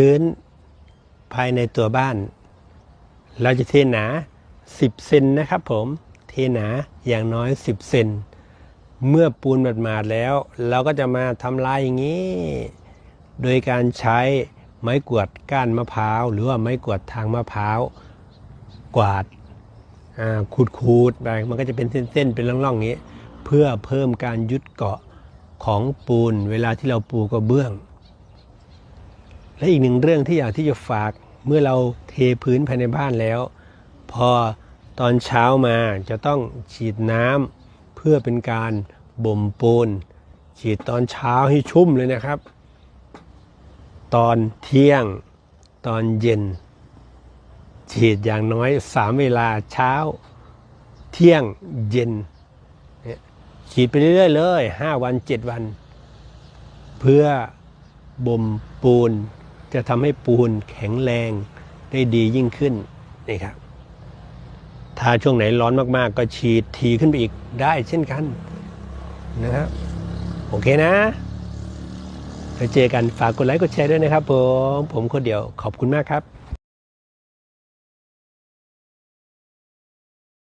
พื้นภายในตัวบ้าน เราจะเทหนา 10 เซนนะครับผมเทหนาอย่างน้อย 10 เซนเมื่อปูนหมาดๆแล้ว เราก็จะมาทำลายอย่างนี้ โดยการใช้ไม้กวาดก้านมะพร้าว หรือว่าไม้กวาดทางมะพร้าว กวาดอ่าขูดๆไปมันก็จะเป็นเส้นๆ เป็นร่องๆอย่างนี้ เพื่อเพิ่มการยึดเกาะของปูนเวลาที่เราปูกระเบื้อง และอีกหนึ่งเรื่องที่อยากที่จะฝากเมื่อเราเทพื้นภายในบ้านแล้ว พอตอนเช้ามาจะต้องฉีดน้ำเพื่อเป็นการบ่มปูน ฉีดตอนเช้าให้ชุ่มเลยนะครับ ตอนเที่ยงตอนเย็น ฉีดอย่างน้อยสามเวลาเช้า เที่ยงเย็น ฉีดไปเรื่อยๆเลยห้าวันเจ็ดวัน เพื่อบ่มปูน จะทำให้ปูนแข็งแรงได้ดียิ่งขึ้นนี่ครับถ้าช่วงไหนร้อนมากๆ ก็ฉีดทีขึ้นไปอีกได้เช่นกันนะครับโอเคนะแล้วเจอกันฝากกดไลค์กดแชร์ด้วยนะครับผมผมคนเดียวขอบคุณมากครับ